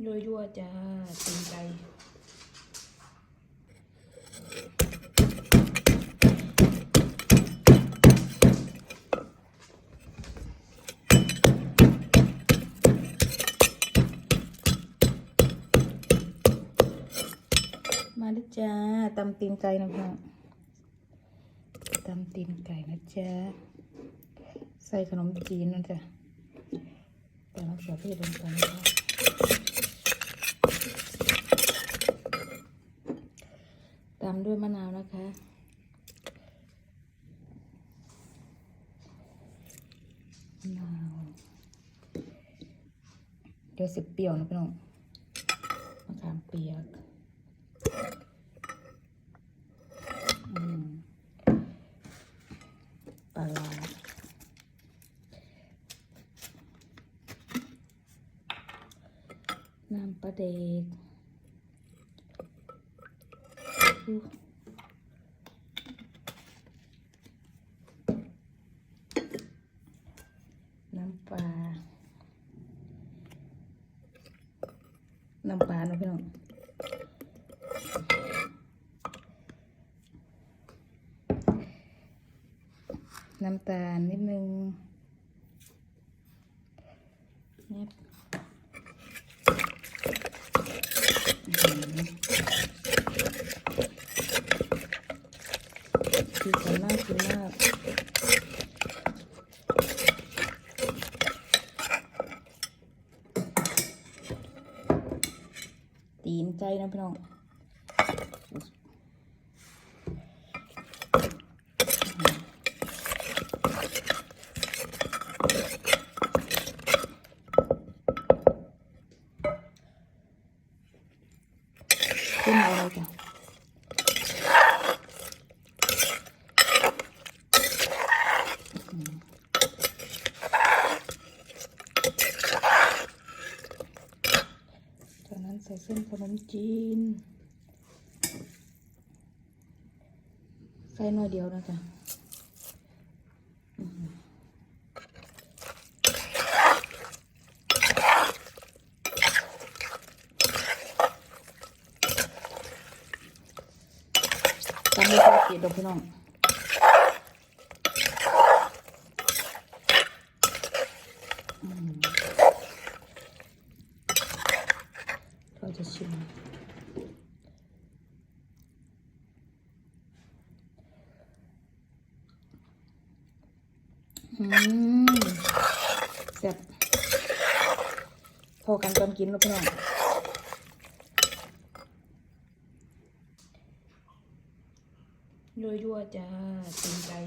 ยั่วยั่วๆจ้าตีนไกมาแล้วจ้าตำตีนไก่นะพ่อตำตีนไก่นะจ๊ะใส่ขนมจีนนะจ๊ะแต่มะเขือเทศลงไปนะคะ ตามด้วยมะนาวนะคะ มะนาว เดี๋ยวสิเปรี้ยวนะพี่น้องมะขามเปียกปลาร้าน้ำปลาเด็ก น้ำปลา น้ำปลาเนาะพี่น้องน้ำตาลนิดนึงนี่ยสีสันน่ากินมาก ตีนใจนะพี่น้องขึ้นเอาเลยจ้ะอืมจาก นั้นใส่เส้นขนมจีน ใส่หน่อยเดียวนะจ๊ะอืมตำไม่ค่อยเกลียดดอกพี่น้อง อืมเรา จะชิม อืมแซ่บพอกันตอนกินแล้วพี่น้องยั่วยั่วๆจ้าตีนไก่